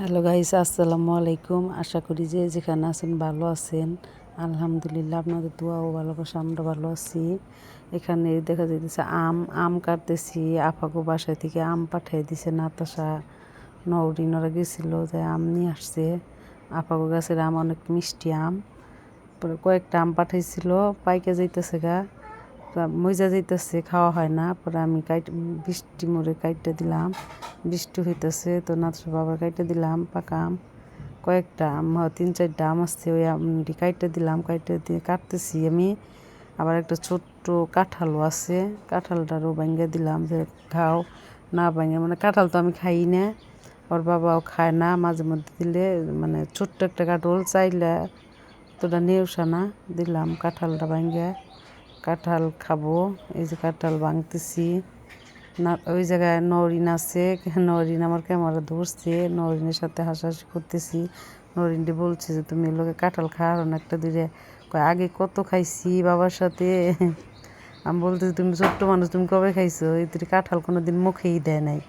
Hello guys, আসসালামু আলাইকুম। আশা করি যে যেখানে আছেন ভালো আছেন। আলহামদুলিল্লাহ আপনাদের দোয়া ও ভালোবাসা, আমরা ভালো আছি। এখানে দেখা যাইতেছে আম আম কাটতেছি। আফাগো বাসায় থেকে আম পাঠিয়ে দিছে নাতাশা। নৌরিন ওরা গেছিল যে আম নিয়ে আসছে। আফাগো গাছের আম অনেক মিষ্টি আম। কয়েকটা আম পাঠাইছিল, পাইকে যাইতেছে গা। মজা যাইতেছে, খাওয়া হয় না। পরে আমি কাইট, বৃষ্টি মোড়ে কাইটে দিলাম। বৃষ্টি হইতেছে, তো নাথর বাবার কাইটে দিলাম, পাকা আম। কয়েকটা আম তিন চারটা আম আসছে, ওই আমটি কাইটে দিলাম কাইটে দিয়ে কাটতেছি আমি। আবার একটা ছোট্ট কাঁঠালও আছে, কাঁঠালটারও ভাঙ্গে দিলাম যে খাও, না ভাঙ্গে মানে কাঁঠাল তো আমি খাই না। ওর বাবাও খায় না, মাঝে মধ্যে দিলে মানে ছোট্ট একটা কাঁঠাল চাইলে তোটা নেওসা না, দিলাম কাঁঠালটা ভাঙ্গে। কাঁঠাল খাব। এই যে কাঁঠাল ভাঙতেছি। না, ওই জায়গায় নরিন আছে। নরিন আমার ক্যামেরা ধরছে। নরিনের সাথে হাসাহাসি করতেছি। নরিনটি বলছে যে, তুমি লোকে কাঁঠাল খাওয়ার না? একটা দূরে আগে কত খাইছি বাবার সাথে? আমি বলতেছি, তুমি ছোট্ট মানুষ, তুমি কবে খাইছো? এই তুই কাঁঠাল কোনো দিন মুখেই দেয় নাই।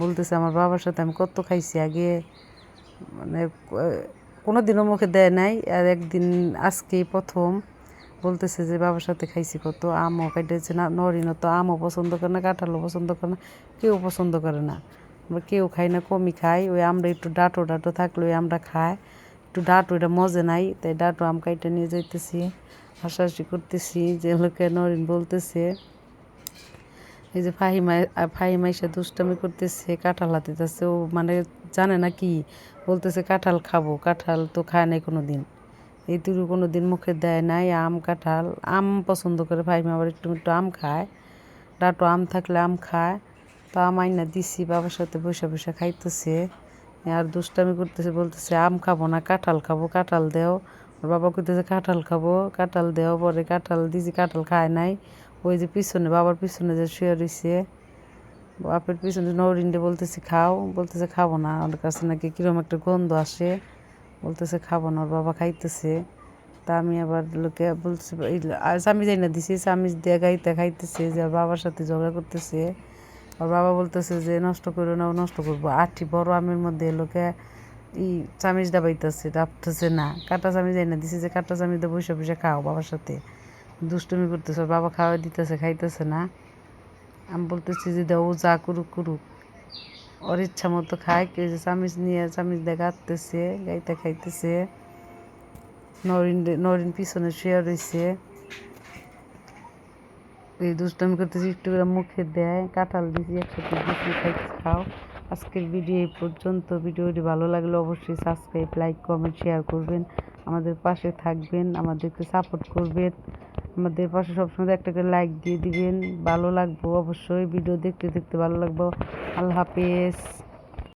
বলতেছে, আমার বাবার সাথে আমি কত খাইছি আগে? মানে কোনো দিনও মুখে দেয় নাই। আর একদিন আজকেই প্রথম বলতেছে যে বাবার সাথে খাইছি কত আমও খাইতেছে না, নরিনও তো আমও পছন্দ করে না, কাঁঠালও পছন্দ করে না, কেউ পছন্দ করে না। আমরা কেউ খাই না, কমই খাই, ওই আমরা একটু ডাটো ডাটো থাকলে ওই আমরা খাই। একটু ডাটো, এটা মজে নাই, তাই ডাটো আম কাইটা নিয়ে যাইতেছি, হাসাহাসি করতেছি, যে লোকে নরিন বলতেছে, এই যে ফাহিমাই ফাহিমা এসে দুষ্টামি করতেছে, কাঁঠাল হাতিতেছে, ও মানে জানে না কি, বলতেছে কাঁঠাল খাব, কাঁঠাল তো খায় নাই কোনো দিন এই কোনো দিন মুখে দেয় নাই, আম, কাঁঠাল, আম পছন্দ করে ফাহিমা আবার একটু একটু আম খায়। ডাটো আম থাকলে আম খায়। তো আম আইনা দিছি, বাবার সাথে বসে বসে খাইতেছে। আর দুষ্টামি করতেছে, বলতেছে, আম খাব না, কাঁঠাল খাব, কাঁঠাল দেও। ওর বাবা কইতেছে, কাঁঠাল খাব, কাঁঠাল দেও, পরে কাঁঠাল দিছি, কাঁঠাল খায় নাই। ওই যে পিছনে, বাবার পিছনে যে শুয়ে রয়েছে বাপের পিছনে নরিনডে বলতেছে, খাও। বলতেছে, খাব না। ওর কাছে নাকি কিরম একটা গন্ধ আসে। বলতেছে, খাব না, ওর বাবা খাইতেছে। তা আমি আবার লোকে বলছি স্বামী যাই না দিছি দিয়ে গাইতে খাইতেছে, যে বাবার সাথে ঝগড়া করতেছে। ওর বাবা বলতেছে যে, নষ্ট করো না, ও নষ্ট করব। আটটি বড় আমের মধ্যে লোকে ই চামিচ ডাবাইতেছে ডাবতেছে না, কাটা চামিচ যাই না দিছি, যে কাটা চামিচ বসে বসে খাও বাবার সাথে। দুষ্টুমি করতেছে বাবা খাওয়া দিতেছে, খাইতেছে না। আমি বলতেছি যে, দেও যা করুক করুক। ওর ইচ্ছা মতো খায় কেউ যে চামিচ নিয়ে চামিচ দিয়ে গাইতে খাইতেছে। নরিন নরিন পিছনে শুয়ে রয়েছে এই দুষ্টামি করতেছি, একটু করে মুখে দেয়, কাঁঠাল দিছি, একসাথে দিছি খাইতে খাও। আজকের ভিডিও এই পর্যন্ত। ভিডিওটি ভালো লাগলে অবশ্যই সাবস্ক্রাইব লাইক কমেন্ট শেয়ার করবেন। আমাদের পাশে থাকবেন, আমাদেরকে সাপোর্ট করবেন। আমাদের পাশে সবসময় একটা করে লাইক দিয়ে দিবেন। ভালো লাগবো অবশ্যই। ভিডিও দেখতে দেখতে ভালো লাগবো। আল্লাহ হাফেজ।